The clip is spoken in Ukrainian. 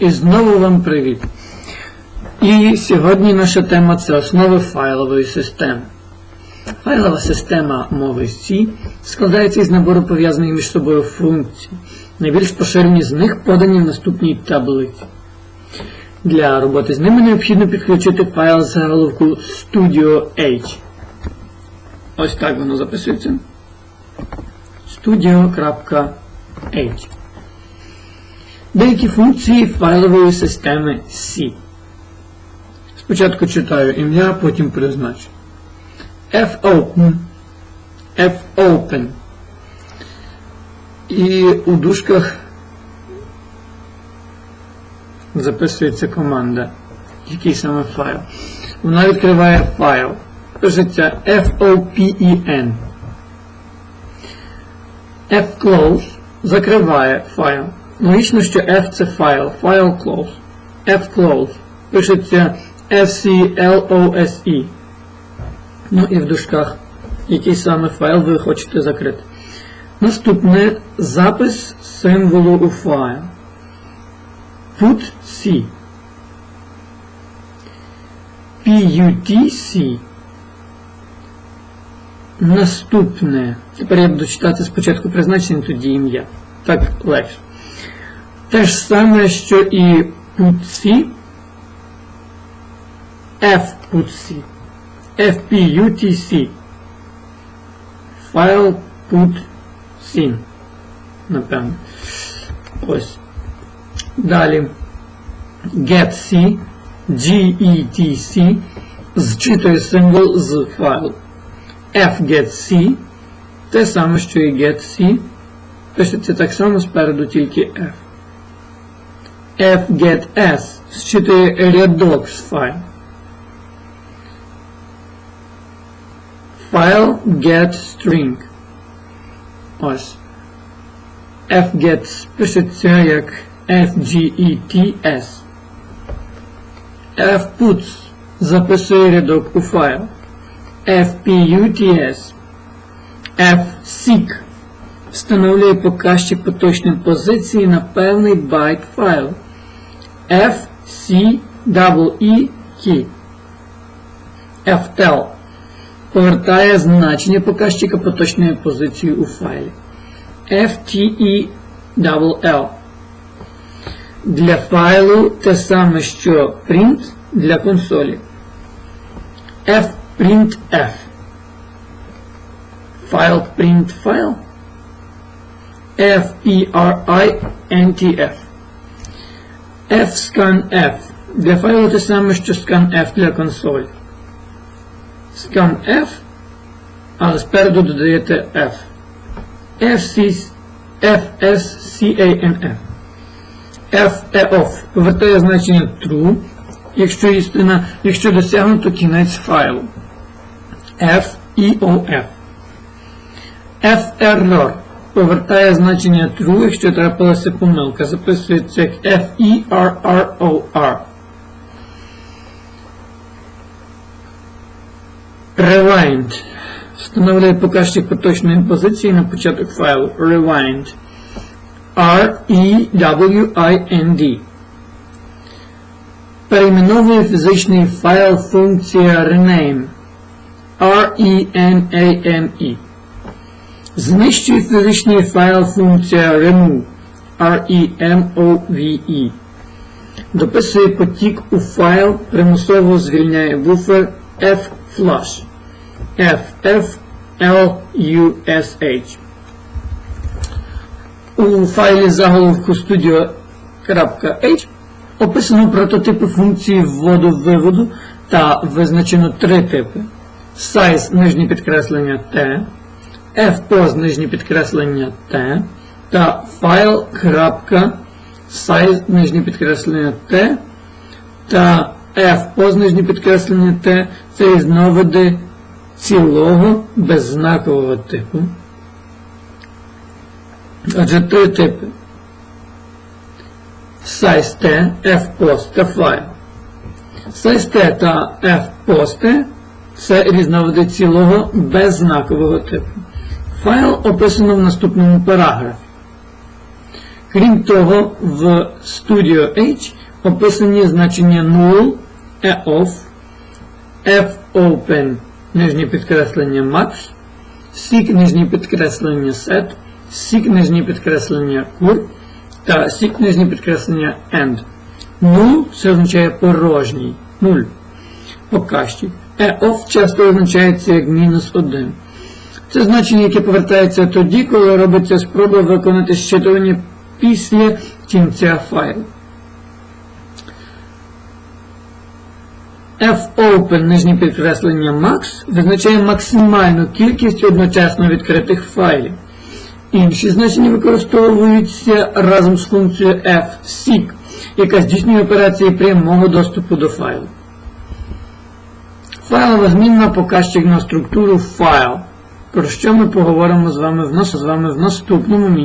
І знову вам привіт. І сьогодні наша тема це основи файлової системи. Файлова система мови C складається із набору пов'язаних між собою функцій. Найбільш поширені з них подані в наступній таблиці. Для роботи з ними необхідно підключити файл з заголовку Studio H. Ось так воно записується. Studio.h Деякі функції файлової системи C. Спочатку читаю ім'я, потім призначу. fopen, fopen. І у дужках записується команда. Який саме файл. Вона відкриває файл. Пишеться FOPEN. Fclose закриває файл. Логічно, що F це файл, файл close. Fclose. Пишеться FCLOSE. Ну і в дужках, який саме файл ви хочете закрити. Наступне запис символу у файл. Put C. PUTC. Наступне. Тепер я буду читати спочатку призначення, тоді ім'я. Так легше. Те ж саме, що і put C. F put C. FPUTC. Файл put C. Напевно. Ось. Далі. GetC. GETC. Зчитує символ з файлу. FGetC. Те саме, що і GetC. Пишеться так само спереду тільки F. FGetS. Зчитує рядок з файлу. Файл getString. Ось. fgets пишеться як fgets. fputs записує рядок у файл. fputs. fseek встановлює показчик поточної позиції на певний байт файлу. fceek. ftel повертає значення показчика поточної позиції у файлі. FTELL. Для файлу те саме, що print для консолі. fprintf. Файл print файл. FERINTF. FScanF. Для файлу те саме, що scanf для консолі. scanf, але спереду додаєте F. FSCANF. FEOF повертає значення true, якщо істина, якщо досягнуто кінець файлу. FEOF. FERROR повертає значення true, якщо трапилася помилка. Записується як FERROR. Rewind. Встановлює показчик поточної позиції на початок файлу. Rewind. R-E-W-I-N-D. Перейменовує фізичний файл функція rename. R-E-N-A-M-E. Знищує фізичний файл функція remove. R-E-M-O-V-E. Дописує потік у файл, примусово звільняє буфер F-flush. FFLUSH. У файлі заголовку studio.h описано прототипи функції вводу-виводу та визначено три типи. Size нижнє підкреслення T, fpos нижнє підкреслення T та file.size нижнє підкреслення T та fpos нижнє підкреслення T це різновиди цілого беззнакового типу. Отже, три типи. Size T, fpost та file. Size T та fpost це різновиди цілого беззнакового типу. Файл описано в наступному параграфі. Крім того, в Studio H описані значення null, eof, fopen, нижнє підкреслення max, seek, нижнє підкреслення set, seek, нижнє підкреслення cur та seek, нижнє підкреслення end. Null це означає порожній, нуль, покащий. eof часто означається як мінус 1. Це значення, яке повертається тоді, коли робиться спроба виконати щитування після кінця файлу. fopen, нижнє підкреслення max, визначає максимальну кількість одночасно відкритих файлів. Інші значення використовуються разом з функцією fseek, яка здійснює операції прямого доступу до файлу. Файлова змінна показчик на структуру файл, про що ми поговоримо з вами в, нас- з вами в наступному